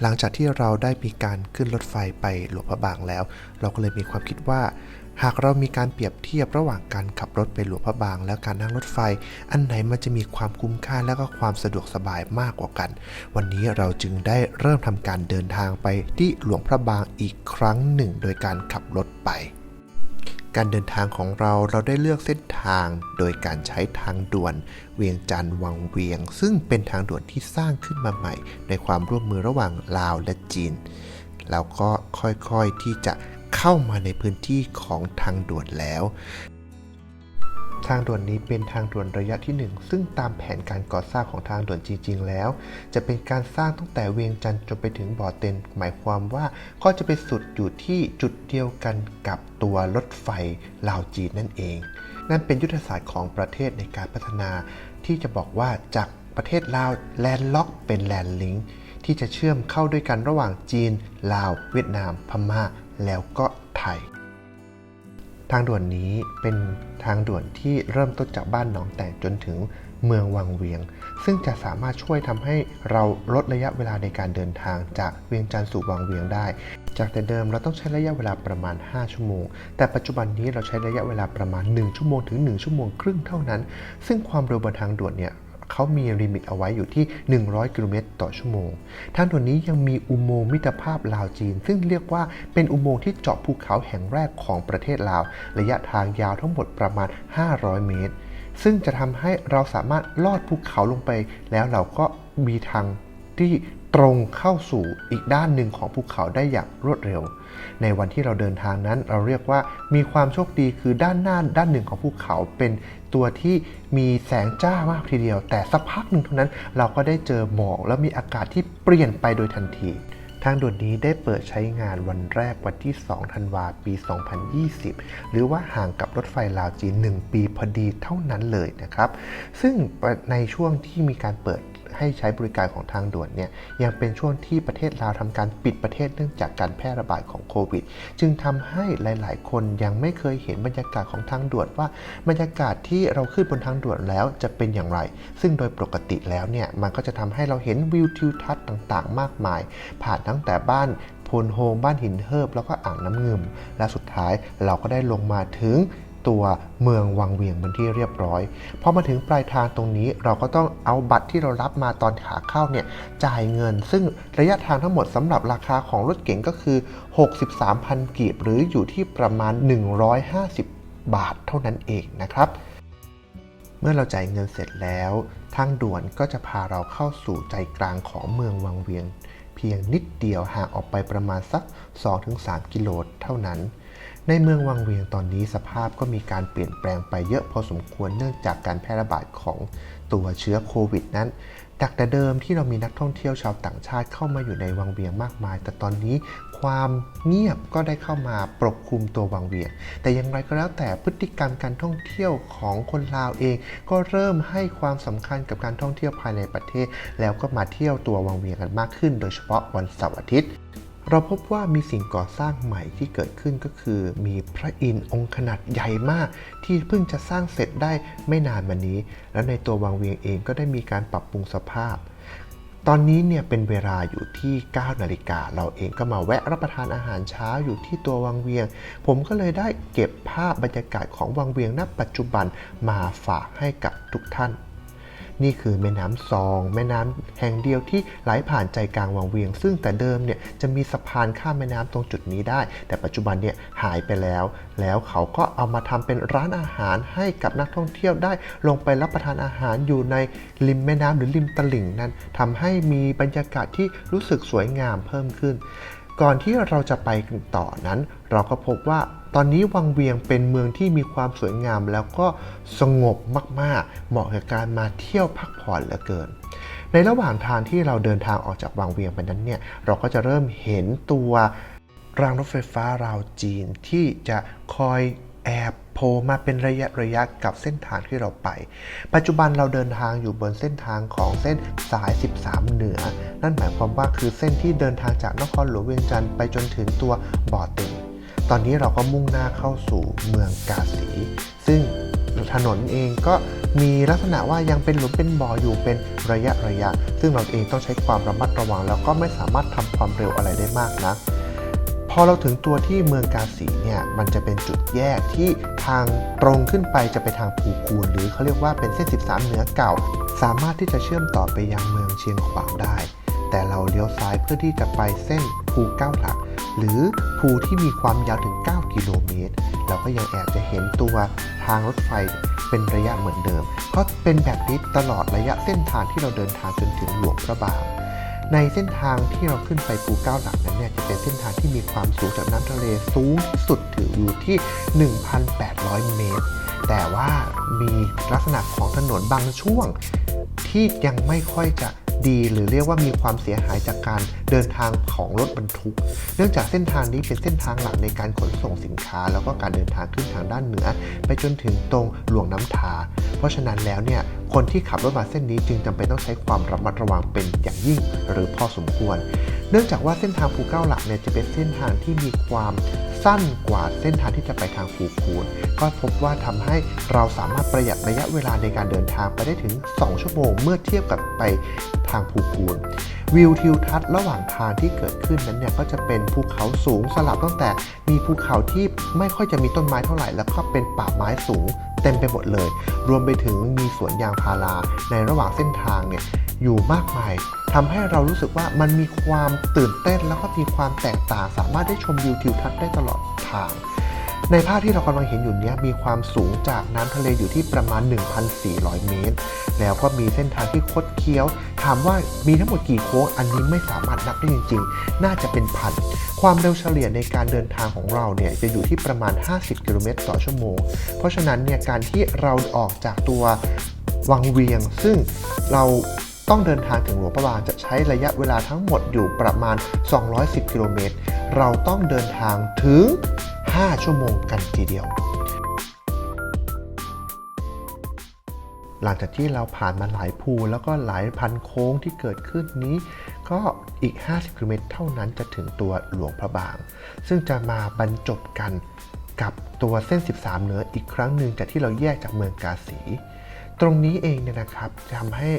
หลังจากที่เราได้มีการขึ้นรถไฟไปหลวงพระบางแล้ว เราก็เลยมีความคิดว่า หากเรามีการเปรียบเทียบระหว่างการขับรถไปหลวงพระบาง และการนั่งรถไฟ อันไหนมันจะมีความคุ้มค่าและก็ความสะดวกสบายมากกว่ากัน วันนี้เราจึงได้เริ่มทำการเดินทางไปที่หลวงพระบางอีกครั้งหนึ่ง โดยการขับรถไป การเดินทางของเราเราได้เลือกเส้นทางโดยการใช้ทางด่วนเวียงจันทร์วังเวียง ซึ่งเป็นทางด่วนที่สร้างขึ้นมาใหม่ ในความร่วมมือระหว่างลาวและจีน แล้วก็ค่อยๆที่จะเข้ามาในพื้นที่ของทางด่วนแล้ว ทางด่วนนี้เป็นทางด่วนระยะที่ 1 ซึ่งตามแผนการก่อสร้างของทางด่วนจริง ๆ แล้ว จะเป็นการสร้างตั้งแต่เวียงจันทร์จนไปถึงบ่อเต็น หมายความว่าก็จะไปสุดอยู่ที่จุดเดียวกันกับตัวรถไฟลาวจีนนั่นเอง นั่นเป็นยุทธศาสตร์ของประเทศในการพัฒนา ที่จะบอกว่าจากประเทศลาวแลนด์ล็อก เป็นแลนด์ลิงก์ที่จะเชื่อมเข้าด้วยกันระหว่างจีน ลาว เวียดนาม พม่า แล้วก็ไทย ทางด่วนนี้เป็นทางด่วนที่เริ่มต้นจากบ้านหนองแต่จนถึงเมืองวังเวียง ซึ่งจะสามารถช่วยทำให้เราลดระยะเวลาในการเดินทางจากเวียงจันทร์สู่วังเวียงได้ จากแต่เดิมเราต้องใช้ระยะเวลาประมาณ 5 ชั่วโมง แต่ปัจจุบันนี้เราใช้ระยะเวลาประมาณ 1 ชั่วโมงถึง 1 ชั่วโมงครึ่งเท่านั้น ซึ่งความเร็วบนทางด่วนเนี่ย เขามีลิมิตเอาไว้อยู่ที่ 100 กิโลเมตรต่อชั่วโมงทางด่วนนี้ยังมีอุโมงค์มิตรภาพลาวจีน ซึ่งเรียกว่าเป็นอุโมงค์ที่เจาะภูเขาแห่งแรกของประเทศลาว ระยะทางยาวทั้งหมดประมาณ 500 เมตร ซึ่งจะทำให้เราสามารถลอดภูเขาลงไป แล้วเราก็มีทางที่ ตรงเข้าสู่อีกด้านหนึ่งของภูเขาได้อย่างรวดเร็ว ในวันที่เราเดินทางนั้น เราเรียกว่ามีความโชคดีคือด้านหน้าด้านหนึ่งของภูเขาเป็นตัวที่มีแสงจ้ามากทีเดียว แต่สักพักหนึ่งเท่านั้นเราก็ได้เจอหมอกแล้วมีอากาศที่เปลี่ยนไปโดยทันทีทางด่วนนี้ได้เปิดใช้งานวันแรกวันที่ 2 ธันวาปี 2020 หรือว่าห่างกับรถไฟลาวจีน 1 ปีพอดีเท่านั้นเลยนะครับ ซึ่งในช่วงที่มีการเปิด ให้ใช้บริการของทางด่วนเนี่ยยังเป็นช่วงที่ประเทศลาวทำการปิดประเทศเนื่องจากการแพร่ระบาดของโควิด จึงทำให้หลาย ๆ คนยังไม่เคยเห็นบรรยากาศของทางด่วนว่าบรรยากาศที่เราขึ้นบนทางด่วนแล้วจะเป็นอย่างไร ซึ่งโดยปกติแล้วเนี่ยมันก็จะทำให้เราเห็นวิวทิวทัศน์ต่าง ๆ มากมาย ผ่านตั้งแต่บ้านโพนโฮมบ้านหินเฮิบแล้วก็อ่างน้ำเงิมและสุดท้ายเราก็ได้ลงมาถึง ตัวเมืองวังเวียงเป็นที่เรียบร้อยพอมาถึงปลายทางตรงนี้เราก็ต้องเอาบัตรที่เรารับมาตอนขาเข้าเนี่ยจ่ายเงิน ซึ่งระยะทางทั้งหมดสำหรับราคาของรถเก๋งก็คือ 63,000 กีบ หรืออยู่ที่ประมาณ 150 บาทเท่านั้นเองนะครับ เมื่อเราจ่ายเงินเสร็จแล้วทางด่วนก็จะพาเราเข้าสู่ใจกลางของเมืองวังเวียง เพียงนิดเดียวห่างออกไปประมาณสัก 2-3 กิโลเท่านั้น ในเมืองวังเวียงตอนนี้สภาพก็มีการเปลี่ยนแปลงไปเยอะพอสมควรเนื่องจากการแพร่ระบาดของตัวเชื้อโควิดนั้นจากแต่เดิมที่เรามีนักท่องเที่ยวชาวต่างชาติเข้ามาอยู่ในวังเวียงมากมาย แต่ตอนนี้ความเงียบก็ได้เข้ามาปกคลุมตัววังเวียง แต่อย่างไรก็แล้วแต่พฤติกรรมการท่องเที่ยวของคนลาวเอง ก็เริ่มให้ความสำคัญกับการท่องเที่ยวภายในประเทศ แล้วก็มาเที่ยวตัววังเวียงกันมากขึ้น โดยเฉพาะวันเสาร์อาทิตย์ เราพบว่ามีสิ่งก่อสร้างใหม่ที่เกิดขึ้นก็คือ มีพระอินทร์องค์ขนาดใหญ่มาก ที่เพิ่งจะสร้างเสร็จได้ไม่นานมานี้ แล้วในตัววังเวียงเองก็ได้มีการปรับปรุงสภาพ ตอนนี้เนี่ยเป็นเวลาอยู่ที่ 9 นาฬิกาเราเองก็มาแวะรับประทานอาหารเช้าอยู่ที่ตัววังเวียง ผมก็เลยได้เก็บภาพบรรยากาศของวังเวียงณปัจจุบันมาฝากให้กับทุกท่าน นี่คือแม่น้ำซอง แม่น้ำแห่งเดียวที่ไหลผ่านใจกลางวังเวียง ซึ่งแต่เดิมเนี่ยจะมีสะพานข้ามแม่น้ำตรงจุดนี้ได้ แต่ปัจจุบันเนี่ยหายไปแล้ว แล้วเขาก็เอามาทำเป็นร้านอาหารให้กับนักท่องเที่ยวได้ ลงไปรับประทานอาหารอยู่ในริมแม่น้ำหรือริมตลิ่งนั้นทำให้มีบรรยากาศที่รู้สึกสวยงามเพิ่มขึ้น ก่อนที่เราจะไปกันต่อนั้น เราก็พบว่าตอนนี้วังเวียงเป็นเมืองที่มีความสวยงามแล้วก็สงบมากๆ เหมาะกับการมาเที่ยวพักผ่อนเหลือเกิน ในระหว่างทางที่เราเดินทางออกจากวังเวียงไปนั้นเนี่ยเราก็จะเริ่มเห็นตัวรางรถไฟฟ้าราวจีนที่จะคอย แอบโผล่มาเป็นระยะระยะกับเส้นทางที่เราไป ปัจจุบันเราเดินทางอยู่บนเส้นทางของเส้นสาย 13 เหนือ นั่นหมายความว่าคือเส้นที่เดินทางจากนครหลวงเวียงจันทร์ไปจนถึงตัวบ่อเต็งตอนนี้เราก็มุ่งหน้าเข้าสู่เมืองกาสี ซึ่งถนนเองก็มีลักษณะว่ายังเป็นหลุมเป็นบ่ออยู่เป็นระยะระยะ ซึ่งเราเองต้องใช้ความระมัดระวัง แล้วก็ไม่สามารถทำความเร็วอะไรได้มากนะ พอเราถึงตัวที่เมืองกาสีเนี่ยมันจะเป็นจุดแยกที่ทางตรงขึ้นไปจะไปทางภูคูนหรือเขาเรียกว่าเป็นเส้น 13 เหนือเก่า สามารถที่จะเชื่อมต่อไปยังเมืองเชียงขวางได้ แต่เราเลี้ยวซ้ายเพื่อที่จะไปเส้นภูเก้าหลัก หรือภูที่มีความยาวถึง 9 กิโลเมตร เราก็ยังแอบจะเห็นตัวทางรถไฟเป็นระยะเหมือนเดิม เพราะเป็นแบบนี้ตลอดระยะเส้นทางที่เราเดินทางจนถึงหลวงพระบาง ในเส้นทางที่เราขึ้นไปภูเก้าหลักนั้นเนี่ยจะเป็นเส้นทางที่มีความสูงจากน้ำทะเลสูงที่สุดถืออยู่ที่ 1,800 เมตร แต่ว่ามีลักษณะของถนนบางช่วงที่ยังไม่ค่อยจะ ดีหรือเรียกว่ามีความเสียหายจากการเดินทางของรถบรรทุก เนื่องจากเส้นทางนี้เป็นเส้นทางหลักในการขนส่งสินค้า แล้วก็การเดินทางขึ้นทางด้านเหนือ ไปจนถึงตรงหลวงน้ำทา เพราะฉะนั้นแล้วเนี่ยคนที่ขับรถมาเส้นนี้จึงจำเป็นต้องใช้ความระมัดระวังเป็นอย่างยิ่งหรือพอสมควร เนื่องจากว่าเส้นทางภูเก้าหลักเนี่ยจะเป็นเส้นทางที่มีความสั้นกว่าเส้นทางที่จะไปทางภูคูนก็พบว่าทำให้เราสามารถประหยัดระยะเวลาในการเดินทางไปได้ถึง 2 ชั่วโมง เมื่อเทียบกับไปทางภูคูนวิวทิวทัศน์ระหว่างทางที่เกิดขึ้นนั้นเนี่ยก็จะเป็นภูเขาสูงสลับตั้งแต่มีภูเขาที่ไม่ค่อยจะมีต้นไม้เท่าไหร่ แล้วก็เป็นป่าไม้สูงเต็มไปหมดเลย รวมไปถึงมีสวนยางพาราในระหว่างเส้นทางเนี่ยอยู่มากมาย ทำให้เรารู้สึกว่ามันมีความตื่นเต้นแล้วก็มีความแตกต่าง สามารถได้ชมวิวทิวทัศน์ได้ตลอดทาง ในภาพที่เรากำลังเห็นอยู่นี้มีความสูงจากน้ำทะเลอยู่ที่ประมาณ 1,400 เมตร แล้วก็มีเส้นทางที่คดเคี้ยว ถามว่ามีทั้งหมดกี่โค้งอันนี้ไม่สามารถนับได้จริง ๆ น่าจะเป็นพัน ความเร็วเฉลี่ยในการเดินทางของเราเนี่ยจะอยู่ที่ประมาณ 50 กิโลเมตรต่อชั่วโมง เพราะฉะนั้นเนี่ยการที่เราออกจากตัววังเวียง ซึ่งเรา ต้องเดินทางถึงหลวงพระบางจะใช้ระยะเวลาทั้งหมดอยู่ประมาณ 210 กิโลเมตร เราต้องเดินทางถึง 5 ชั่วโมงกันทีเดียว หลังจากที่เราผ่านมาหลายภูแล้วก็หลายพันโค้งที่เกิดขึ้นนี้ ก็อีก 50 กิโลเมตรเท่านั้นจะถึงตัวหลวงพระบาง ซึ่งจะมาบรรจบกันกับตัวเส้น 13 เหนืออีกครั้งหนึ่งจากที่เราแยกจากเมืองกาสี ตรงนี้เองเนี่ยนะครับทำให้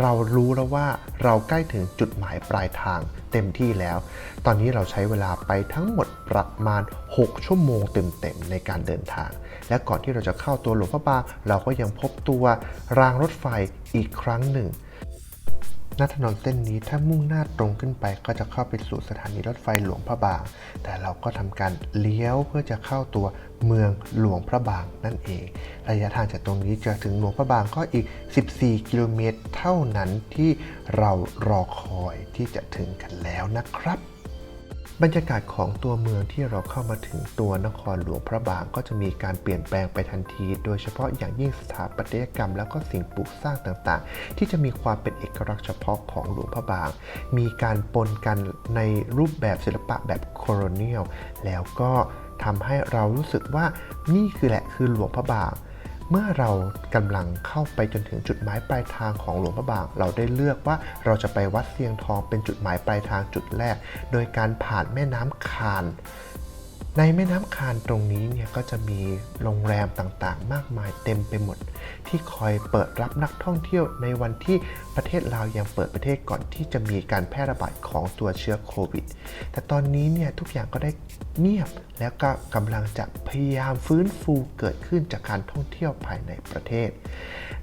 เรารู้แล้วว่าเราใกล้ถึงจุดหมายปลายทางเต็มที่แล้ว ตอนนี้เราใช้เวลาไปทั้งหมดประมาณ 6 ชั่วโมงเต็มๆในการเดินทาง และก่อนที่เราจะเข้าตัวหลวงพระบางเราก็ยังพบตัวรางรถไฟอีกครั้งหนึ่ง ณถนนเส้นนี้ถ้ามุ่งหน้าตรงขึ้นไปก็จะเข้าไปสู่สถานีรถไฟหลวงพระบาง แต่เราก็ทำการเลี้ยวเพื่อจะเข้าตัวเมืองหลวงพระบางนั่นเอง ระยะทางจากตรงนี้จะถึงหลวงพระบางก็อีก 14 กิโลเมตรเท่านั้นที่เรารอคอยที่จะถึงกันแล้วนะครับ บรรยากาศของตัวเมืองที่เราเข้ามาถึงตัวนครหลวงพระบางก็จะมีการเปลี่ยนแปลงไปทันที โดยเฉพาะอย่างยิ่งสถาปัตยกรรม แล้วก็สิ่งปลูกสร้างต่างๆ ที่จะมีความเป็นเอกลักษณ์เฉพาะของหลวงพระบาง มีการปนกันในรูปแบบศิลปะแบบโคโลเนียลแล้วก็ทำให้เรารู้สึกว่านี่คือแหละคือหลวงพระบาง เมื่อเรากำลังเข้าไปจนถึงจุดหมายปลายทางของหลวงพระบาง เราได้เลือกว่าเราจะไปวัดเสียงทองเป็นจุดหมายปลายทางจุดแรก โดยการผ่านแม่น้ำคาน ในแม่น้ำคานตรงนี้เนี่ยก็จะมีโรงแรมต่างๆ มากมายเต็มไปหมด ที่คอยเปิดรับนักท่องเที่ยวในวันที่ประเทศลาวยังเปิดประเทศก่อนที่จะมีการแพร่ระบาดของตัวเชื้อโควิด แต่ตอนนี้เนี่ยทุกอย่างก็ได้เงียบแล้วก็กำลังจะพยายามฟื้นฟูเกิดขึ้นจากการท่องเที่ยวภายในประเทศ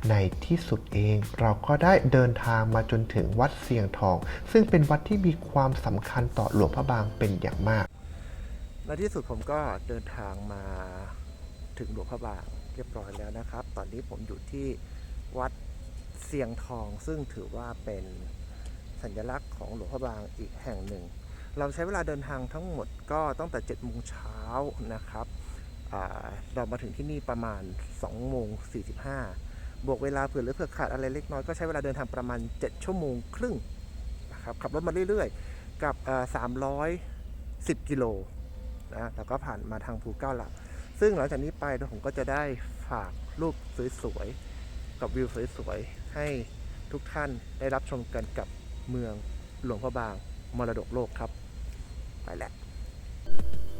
ในที่สุดเองเราก็ได้เดินทางมาจนถึงวัดเสียงทอง ซึ่งเป็นวัดที่มีความสำคัญต่อหลวงพระบางเป็นอย่างมาก ในที่สุดผมก็เดินทางมาถึงหลวงพระบางเรียบร้อยแล้วนะครับ ตอนนี้ผมอยู่ที่วัดเสียงทองซึ่งถือว่าเป็นสัญลักษณ์ของหลวงพระบางอีกแห่งหนึ่ง เราใช้เวลาเดินทางทั้งหมดก็ตั้งแต่7โมงเช้านะครับเรามาถึงที่นี่ประมาณ2โมง45บวกเวลาเผื่อหรือเผื่อขาดอะไรเล็กน้อยก็ใช้เวลาเดินทางประมาณ 7 ชั่วโมงครึ่งนะครับขับรถมาเรื่อยๆ กับอ่า310 กิโล นะแล้วก็ผ่านมาทางภูเก้าหลัก ซึ่งหลังจากนี้ไปผมก็จะได้ฝากรูปสวยๆ กับวิวสวยๆ ให้ทุกท่านได้รับชมกันกับเมืองหลวงพระบางมรดกโลกครับ ไปแล้ว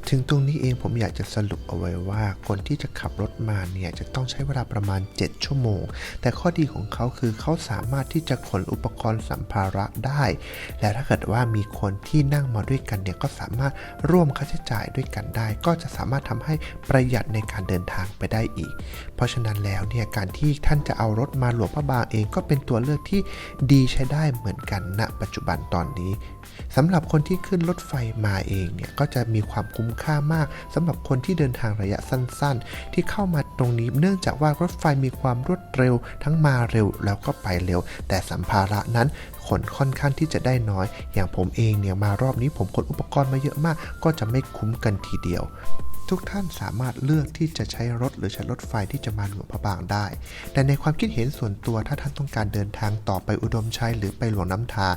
ถึงตรงนี้เองผมอยากจะสรุปเอาไว้ว่า คนที่จะขับรถมาเนี่ยจะต้องใช้เวลาประมาณ 7 ชั่วโมง แต่ข้อดีของเขาคือเขาสามารถที่จะขนอุปกรณ์สัมภาระได้ และถ้าเกิดว่ามีคนที่นั่งมาด้วยกันเนี่ยก็สามารถร่วมค่าใช้จ่ายด้วยกันได้ ก็จะสามารถทำให้ประหยัดในการเดินทางไปได้อีก เพราะฉะนั้นแล้วเนี่ยการที่ท่านจะเอารถมาหลวงพระบางเองก็เป็นตัวเลือกที่ดีใช้ได้เหมือนกันณปัจจุบันตอนนี้ สำหรับคนที่ขึ้นรถไฟมาเองเนี่ยก็จะมีความคุ้มค่ามากสำหรับคนที่เดินทางระยะสั้น ๆ ที่เข้ามาตรงนี้เนื่องจากว่ารถไฟมีความรวดเร็ว ทั้งมาเร็วแล้วก็ไปเร็ว แต่สัมภาระนั้นขนค่อนข้างที่จะได้น้อย อย่างผมเองเนี่ยมารอบนี้ผมขนอุปกรณ์มาเยอะมาก ก็จะไม่คุ้มกันทีเดียว ทุกท่านสามารถเลือกที่จะใช้รถหรือใช้รถไฟที่จะมาหลวงพระบางได้ แต่ในความคิดเห็นส่วนตัวถ้าท่านต้องการเดินทางต่อไปอุดมชัยหรือไปหลวงน้ำทา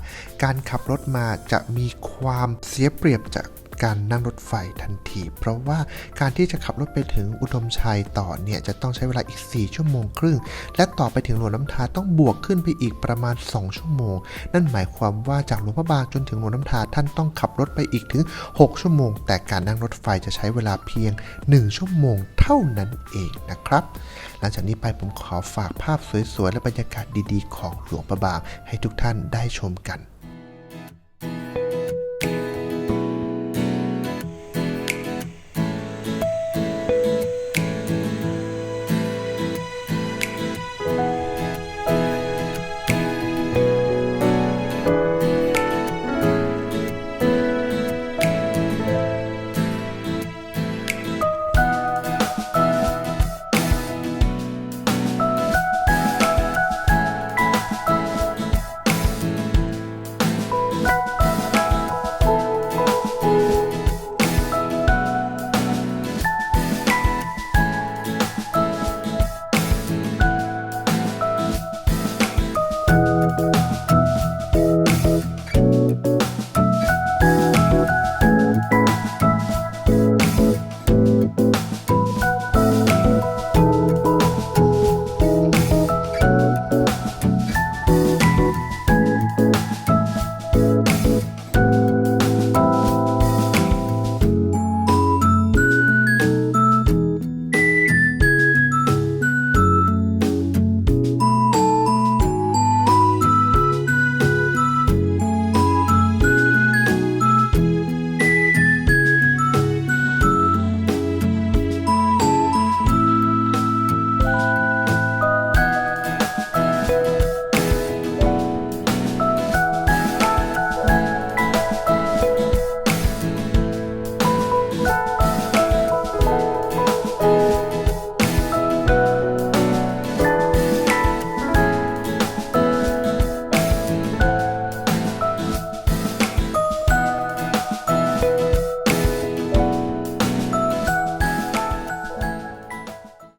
การขับรถมาจะมีความเสียเปรียบจาก การนั่งรถไฟทันที เพราะว่าการที่จะขับรถไปถึงอุดมชัยต่อเนี่ยจะต้องใช้เวลาอีก 4 ชั่วโมงครึ่ง และต่อไปถึงหลวงน้ำทาต้องบวกขึ้นไปอีกประมาณ 2 ชั่วโมง นั่นหมายความว่าจากหลวงพระบางจนถึงหลวงน้ำทาท่านต้องขับรถไปอีกถึง 6 ชั่วโมง แต่การนั่งรถไฟจะใช้เวลาเพียง 1 ชั่วโมงเท่านั้นเองนะครับ หลังจากนี้ไปผมขอฝากภาพสวยๆและบรรยากาศดีๆ ของหลวงพระบางให้ทุกท่านได้ชมกัน